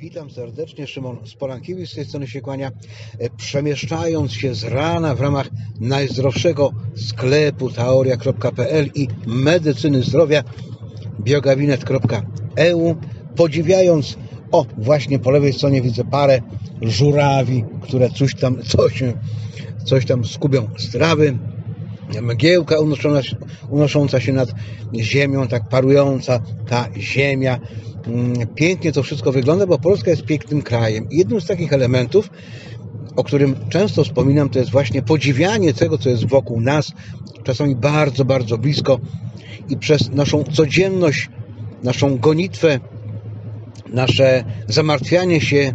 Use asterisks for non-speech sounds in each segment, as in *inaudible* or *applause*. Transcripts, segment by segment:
Witam serdecznie, Szymon Spolankiewicz z tej strony się kłania. E, Przemieszczając się z rana w ramach najzdrowszego sklepu teoria.pl i medycyny zdrowia biogabinet.eu podziwiając, o właśnie po lewej stronie widzę parę żurawi, które coś tam, *laughs* coś, coś tam skubią z trawy. Mgiełka unoszona, unosząca się nad ziemią, tak parująca ta ziemia. Mm, Pięknie to wszystko wygląda, bo Polska jest pięknym krajem. I jednym z takich elementów, o którym często wspominam, to jest właśnie podziwianie tego, co jest wokół nas, czasami bardzo, bardzo blisko i przez naszą codzienność, naszą gonitwę, nasze zamartwianie się,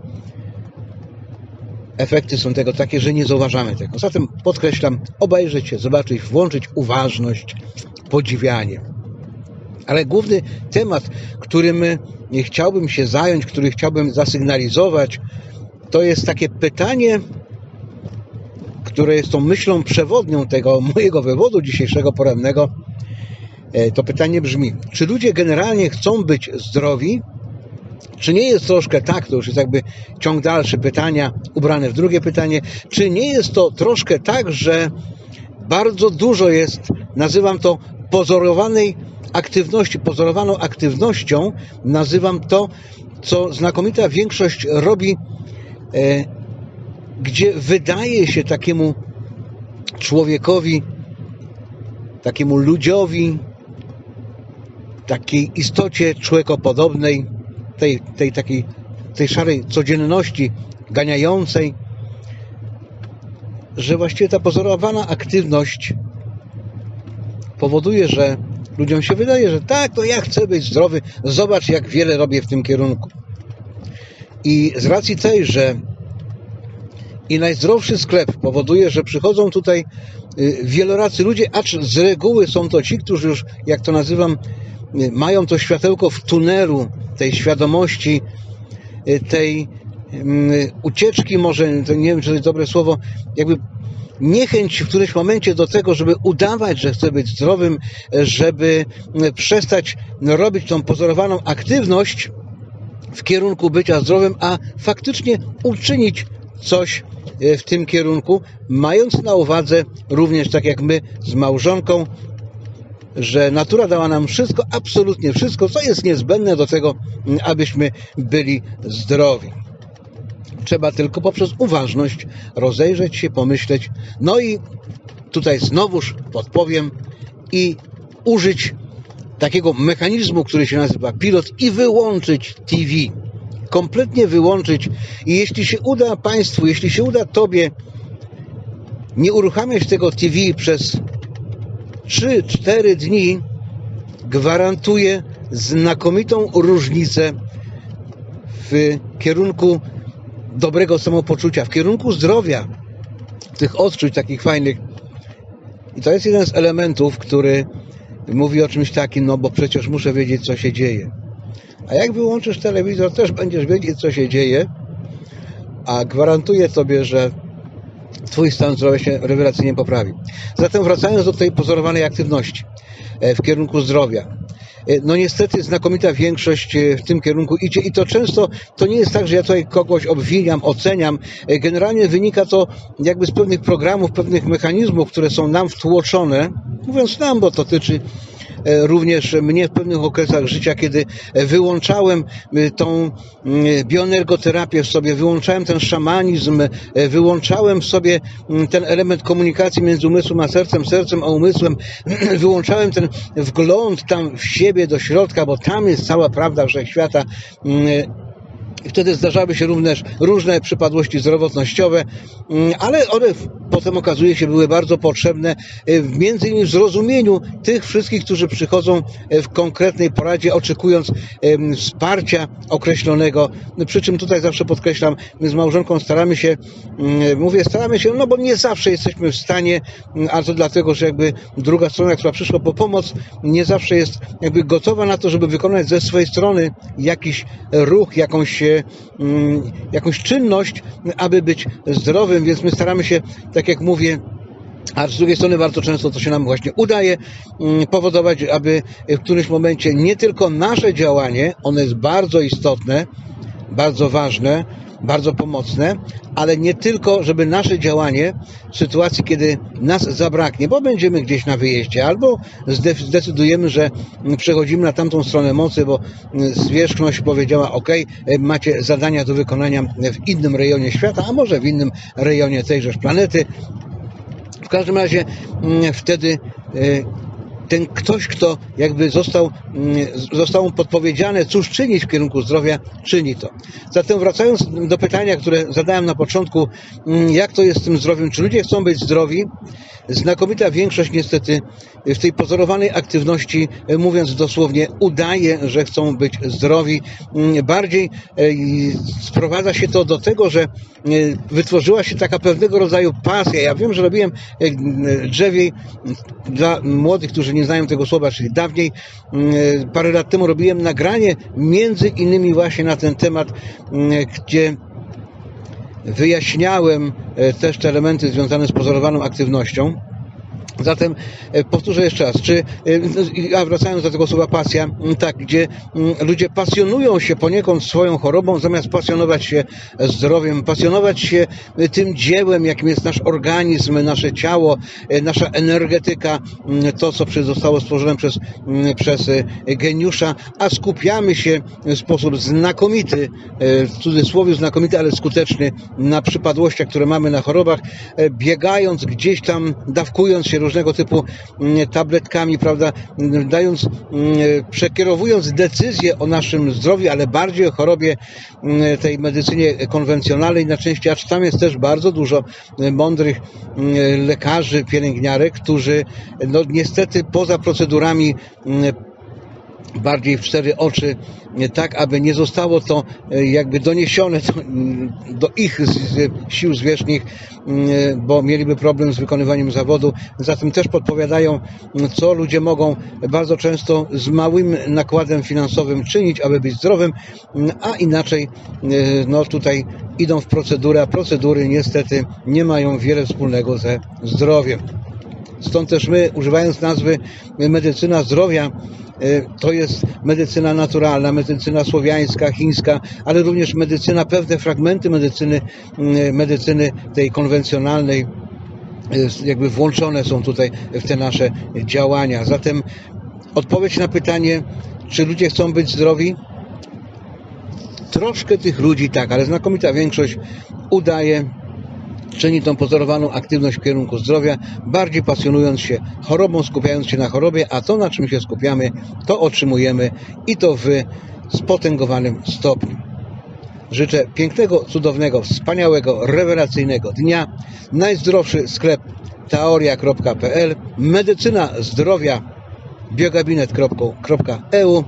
efekty są tego takie, że nie zauważamy tego. Zatem podkreślam, obejrzeć się, zobaczyć, włączyć uważność, podziwianie. Ale główny temat, którym chciałbym się zająć, który chciałbym zasygnalizować, to jest takie pytanie, które jest tą myślą przewodnią tego mojego wywodu dzisiejszego porannego. E, To pytanie brzmi, czy ludzie generalnie chcą być zdrowi, czy nie jest troszkę tak, to już jest jakby ciąg dalszy pytania, ubrane w drugie pytanie, czy nie jest to troszkę tak, że bardzo dużo jest, nazywam to pozorowanej aktywności, pozorowaną aktywnością, nazywam to, co znakomita większość robi, e, gdzie wydaje się takiemu człowiekowi, takiemu ludziowi, takiej istocie człowiekopodobnej, tej, tej takiej tej szarej codzienności ganiającej, że właściwie ta pozorowana aktywność powoduje, że ludziom się wydaje, że tak, to ja chcę być zdrowy, zobacz jak wiele robię w tym kierunku. I z racji tej, że i najzdrowszy sklep powoduje, że przychodzą tutaj y, wieloracy ludzie, acz z reguły są to ci, którzy już, jak to nazywam, y, mają to światełko w tunelu tej świadomości, y, tej mm, ucieczki, może, nie wiem, czy to jest dobre słowo, jakby niechęć w którymś momencie do tego, żeby udawać, że chce być zdrowym, żeby mm, przestać robić tą pozorowaną aktywność w kierunku bycia zdrowym, a faktycznie uczynić coś e, w tym kierunku, mając na uwadze również tak jak my z małżonką, że natura dała nam wszystko, absolutnie wszystko, co jest niezbędne do tego, abyśmy byli zdrowi. Trzeba tylko poprzez uważność rozejrzeć się, pomyśleć, no i tutaj znowuż podpowiem i użyć takiego mechanizmu, który się nazywa pilot i wyłączyć TV. Kompletnie wyłączyć. I jeśli się uda Państwu, jeśli się uda Tobie nie uruchamiać tego TV przez 3-4 dni, gwarantuję znakomitą różnicę w kierunku dobrego samopoczucia, w kierunku zdrowia, tych odczuć takich fajnych. I to jest jeden z elementów, który mówi o czymś takim, no bo przecież muszę wiedzieć, co się dzieje. A jak wyłączysz telewizor, też będziesz wiedzieć, co się dzieje, a gwarantuję Tobie, że Twój stan zdrowia się rewelacyjnie poprawi. Zatem wracając do tej pozorowanej aktywności e, w kierunku zdrowia. E, No niestety znakomita większość e, w tym kierunku idzie i to często to nie jest tak, że ja tutaj kogoś obwiniam, oceniam. E, Generalnie wynika to jakby z pewnych programów, pewnych mechanizmów, które są nam wtłoczone. Mówiąc nam, bo to dotyczy również mnie w pewnych okresach życia, kiedy e, wyłączałem e, tą mm, bioenergoterapię w sobie, wyłączałem ten szamanizm, e, wyłączałem w sobie mm, ten element komunikacji między umysłem a sercem, sercem a umysłem, *clears throat* wyłączałem ten wgląd tam w siebie do środka, bo tam jest cała prawda wszechświata. mm, i wtedy zdarzały się również różne przypadłości zdrowotnościowe, ale one potem okazuje się były bardzo potrzebne, y, w- między innymi w zrozumieniu tych wszystkich, którzy przychodzą y, w konkretnej poradzie, oczekując wsparcia określonego. No, Przy czym tutaj zawsze podkreślam, my z małżonką staramy się, mm, mówię staramy się, no bo nie zawsze jesteśmy w stanie, mm, a to dlatego, że jakby druga strona, która przyszła po pomoc, nie zawsze jest jakby gotowa na to, żeby wykonać ze swojej strony jakiś ruch, jakąś, e, mm, jakąś czynność, aby być zdrowym, więc my staramy się, tak jak mówię, a z drugiej strony bardzo często to się nam właśnie udaje mm, powodować, aby w którymś momencie nie tylko nasze działanie, ono jest bardzo istotne, bardzo ważne, bardzo pomocne, ale nie tylko, żeby nasze działanie w sytuacji, kiedy nas zabraknie, bo będziemy gdzieś na wyjeździe, albo zde- zdecydujemy, że przechodzimy na tamtą stronę mocy, bo zwierzchność powiedziała, ok, macie zadania do wykonania w innym rejonie świata, a może w innym rejonie tejżeż planety. W każdym razie mm, wtedy e, ten ktoś, kto jakby został, mm, został mu podpowiedziane, cóż czynić w kierunku zdrowia, czyni to. Zatem wracając do pytania, które zadałem na początku, mm, jak to jest z tym zdrowiem, czy ludzie chcą być zdrowi? Znakomita większość niestety w tej pozorowanej aktywności, e, mówiąc dosłownie, udaje, że chcą być zdrowi. Mm, Bardziej e, sprowadza się to do tego, że e, wytworzyła się taka pewnego rodzaju pasja. Ja wiem, że robiłem drzewiej dla młodych, którzy nie znają tego słowa, czyli dawniej, mm, parę lat temu robiłem nagranie między innymi właśnie na ten temat, mm, gdzie wyjaśniałem e, też te elementy związane z pozorowaną aktywnością. Zatem e, powtórzę jeszcze raz, czy, e, a wracając do tego słowa pasja, tak, gdzie ludzie pasjonują się poniekąd swoją chorobą, zamiast pasjonować się zdrowiem, pasjonować się e, tym dziełem, jakim jest nasz organizm, nasze ciało, nasza energetyka, to co zostało stworzone przez, przez geniusza, a skupiamy się w sposób znakomity, w cudzysłowie znakomity, ale skuteczny na przypadłościach, które mamy na chorobach, biegając gdzieś tam, dawkując się różnego typu mm, tabletkami, prawda, mm, dając, mm, przekierowując decyzje o naszym zdrowiu, ale bardziej o chorobie tej medycynie konwencjonalnej na części, acz tam jest też bardzo dużo mm, mądrych mm, lekarzy, pielęgniarek, którzy no niestety poza procedurami mm, bardziej w cztery oczy, tak aby nie zostało to e, jakby doniesione do, do ich sił zwierzchnych, mm, bo mieliby problem z wykonywaniem zawodu. Zatem też podpowiadają, mm, co ludzie mogą bardzo często z małym nakładem finansowym czynić, aby być zdrowym, mm, a inaczej e, no tutaj idą w procedurę, a procedury niestety nie mają wiele wspólnego ze zdrowiem. Stąd też my, używając nazwy medycyna zdrowia, to jest medycyna naturalna, medycyna słowiańska, chińska, ale również medycyna, pewne fragmenty medycyny, mm, medycyny tej konwencjonalnej, e, jakby włączone są tutaj w te nasze działania. Zatem odpowiedź na pytanie, czy ludzie chcą być zdrowi? Troszkę tych ludzi tak, ale znakomita większość udaje, czyni tą pozorowaną aktywność w kierunku zdrowia, bardziej pasjonując się chorobą, skupiając się na chorobie, a to, na czym się skupiamy, to otrzymujemy i to w spotęgowanym stopniu. Życzę pięknego, cudownego, wspaniałego, rewelacyjnego dnia. Najzdrowszy sklep teoria.pl, medycyna zdrowia biogabinet.eu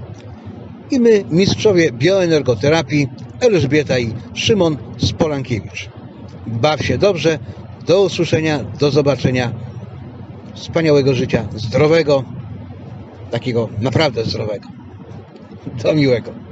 i my, mistrzowie bioenergoterapii Elżbieta i Szymon Spolankiewicz. Baw się dobrze, do usłyszenia, do zobaczenia, wspaniałego życia, zdrowego, takiego naprawdę zdrowego. Do miłego.